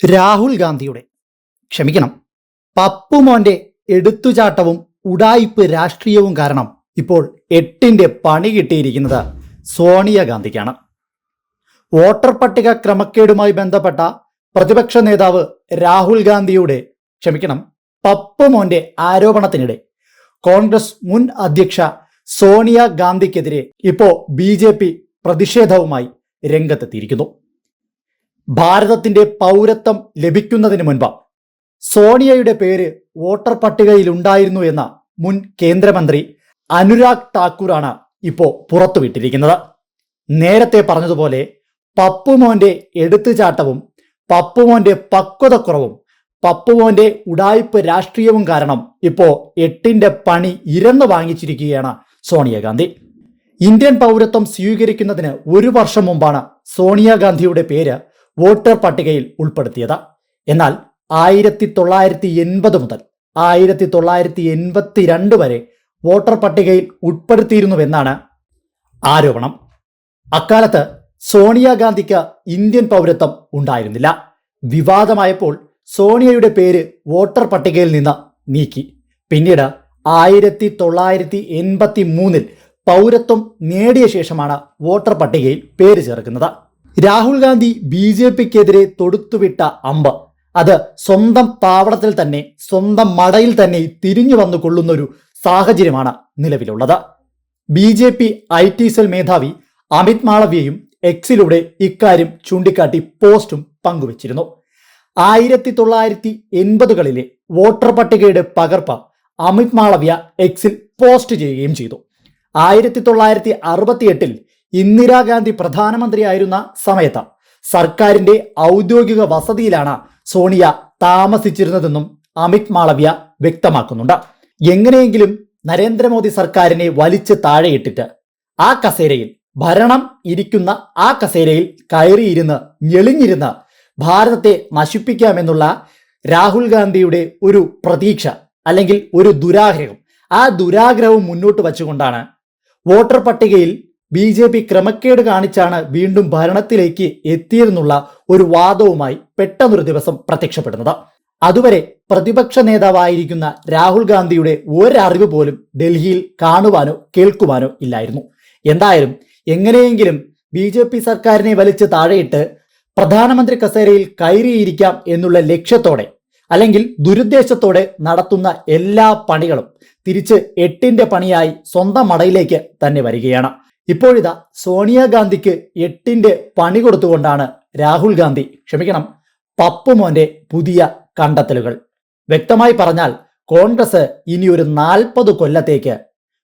രാഹുൽ ഗാന്ധിയുടെ. ക്ഷമിക്കണം. പപ്പുമോന്റെ എടുത്തുചാട്ടവും ഉടായിപ്പ് രാഷ്ട്രീയവും കാരണം ഇപ്പോൾ എട്ടിന്റെ പണി കിട്ടിയിരിക്കുന്നത് സോണിയാഗാന്ധിക്കാണ് വോട്ടർ പട്ടിക ക്രമക്കേടുമായി ബന്ധപ്പെട്ട പ്രതിപക്ഷ നേതാവ് രാഹുൽ ഗാന്ധിയുടെ ക്ഷമിക്കണം പപ്പുമോന്റെ ആരോപണത്തിനിടെ കോൺഗ്രസ് മുൻ അധ്യക്ഷ സോണിയ ഗാന്ധിക്കെതിരെ ഇപ്പോ ബി പ്രതിഷേധവുമായി രംഗത്തെത്തിയിരിക്കുന്നു. ഭാരതത്തിന്റെ പൗരത്വം ലഭിക്കുന്നതിന് മുൻപ് സോണിയയുടെ പേര് വോട്ടർ പട്ടികയിൽ ഉണ്ടായിരുന്നു എന്ന മുൻ കേന്ദ്രമന്ത്രി അനുരാഗ് താക്കൂറാണ് ഇപ്പോൾ പുറത്തുവിട്ടിരിക്കുന്നത്. നേരത്തെ പറഞ്ഞതുപോലെ പപ്പുമോന്റെ എടുത്തുചാട്ടവും പപ്പുമോന്റെ പക്വതക്കുറവും പപ്പുമോന്റെ ഉടായ്പ് രാഷ്ട്രീയവും കാരണം ഇപ്പോൾ എട്ടിന്റെ പണി ഇരന്ന് വാങ്ങിച്ചിരിക്കുകയാണ് സോണിയാഗാന്ധി. ഇന്ത്യൻ പൗരത്വം സ്വീകരിക്കുന്നതിന് ഒരു വർഷം മുമ്പാണ് സോണിയാഗാന്ധിയുടെ പേര് വോട്ടർ പട്ടികയിൽ ഉൾപ്പെടുത്തിയത്. എന്നാൽ ആയിരത്തി തൊള്ളായിരത്തി എൺപത് മുതൽ ആയിരത്തി തൊള്ളായിരത്തി എൺപത്തി രണ്ട് വരെ വോട്ടർ പട്ടികയിൽ ഉൾപ്പെടുത്തിയിരുന്നുവെന്നാണ് ആരോപണം. അക്കാലത്ത് സോണിയാഗാന്ധിക്ക് ഇന്ത്യൻ പൗരത്വം ഉണ്ടായിരുന്നില്ല. വിവാദമായപ്പോൾ സോണിയയുടെ പേര് വോട്ടർ പട്ടികയിൽ നിന്ന് നീക്കി. പിന്നീട് ആയിരത്തി തൊള്ളായിരത്തി എൺപത്തി മൂന്നിൽ പൗരത്വം നേടിയ ശേഷമാണ് വോട്ടർ പട്ടികയിൽ പേര് ചേർക്കുന്നത്. രാഹുൽ ഗാന്ധി ബി ജെ പിക്കെതിരെ തൊടുത്തുവിട്ട അമ്പ്. അത് സ്വന്തം താവളത്തിൽ തന്നെ സ്വന്തം മടയിൽ തന്നെ തിരിഞ്ഞു വന്നു കൊള്ളുന്ന ഒരു സാഹചര്യമാണ് നിലവിലുള്ളത്. B J P I T cell മേധാവി അമിത് മാളവ്യയും എക്സിലൂടെ ഇക്കാര്യം ചൂണ്ടിക്കാട്ടി പോസ്റ്റും പങ്കുവച്ചിരുന്നു. ആയിരത്തി തൊള്ളായിരത്തി എൺപതുകളിലെ വോട്ടർ പട്ടികയുടെ പകർപ്പ് അമിത് മാളവ്യ എക്സിൽ പോസ്റ്റ് ചെയ്യുകയും ചെയ്തു. ആയിരത്തി തൊള്ളായിരത്തി അറുപത്തിയെട്ടിൽ ഇന്ദിരാഗാന്ധി പ്രധാനമന്ത്രിയായിരുന്ന സമയത്ത് സർക്കാരിന്റെ ഔദ്യോഗിക വസതിയിലാണ് സോണിയ താമസിച്ചിരുന്നതെന്നും അമിത് മാളവ്യ വ്യക്തമാക്കുന്നുണ്ട്. എങ്ങനെയെങ്കിലും നരേന്ദ്രമോദി സർക്കാരിനെ വലിച്ചു താഴെയിട്ടിട്ട് ആ കസേരയിൽ ഭരണം ഇരിക്കുന്ന ആ കസേരയിൽ കയറിയിരുന്ന് ഞെളിഞ്ഞിരുന്ന് ഭാരതത്തെ നശിപ്പിക്കാമെന്നുള്ള രാഹുൽ ഗാന്ധിയുടെ ഒരു പ്രതീക്ഷ അല്ലെങ്കിൽ ഒരു ദുരാഗ്രഹം ആ ദുരാഗ്രഹവും മുന്നോട്ട് വച്ചുകൊണ്ടാണ് വോട്ടർ പട്ടികയിൽ ബി ജെ പി ക്രമക്കേട് കാണിച്ചാണ് വീണ്ടും ഭരണത്തിലേക്ക് എത്തിയതെന്നുള്ള ഒരു വാദവുമായി പെട്ടെന്നൊരു ദിവസം പ്രത്യക്ഷപ്പെടുന്നത്. അതുവരെ പ്രതിപക്ഷ നേതാവായിരിക്കുന്ന രാഹുൽ ഗാന്ധിയുടെ ഒരറിവ് പോലും ഡൽഹിയിൽ കാണുവാനോ കേൾക്കുവാനോ ഇല്ലായിരുന്നു. എന്തായാലും എങ്ങനെയെങ്കിലും ബി ജെ പി സർക്കാരിനെ വലിച്ച് താഴെയിട്ട് പ്രധാനമന്ത്രി കസേരയിൽ കയറിയിരിക്കാം എന്നുള്ള ലക്ഷ്യത്തോടെ അല്ലെങ്കിൽ ദുരുദ്ദേശത്തോടെ നടത്തുന്ന എല്ലാ പണികളും തിരിച്ച് എട്ടിന്റെ പണിയായി സ്വന്തം മടയിലേക്ക് തന്നെ വരികയാണ്. ഇപ്പോഴിതാ സോണിയാഗാന്ധിക്ക് എട്ടിന്റെ പണി കൊടുത്തുകൊണ്ടാണ് രാഹുൽ ഗാന്ധി ക്ഷമിക്കണം പപ്പുമോന്റെ പുതിയ കണ്ടെത്തലുകൾ. വ്യക്തമായി പറഞ്ഞാൽ കോൺഗ്രസ് ഇനി ഒരു നാൽപ്പത് കൊല്ലത്തേക്ക്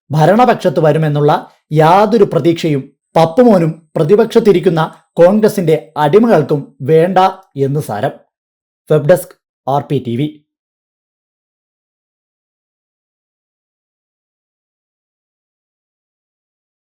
ഭരണപക്ഷത്ത് വരുമെന്നുള്ള യാതൊരു പ്രതീക്ഷയും പപ്പുമോനും പ്രതിപക്ഷത്തിരിക്കുന്ന കോൺഗ്രസിന്റെ അടിമകൾക്കും വേണ്ട എന്ന് സാരം. Web desk R P T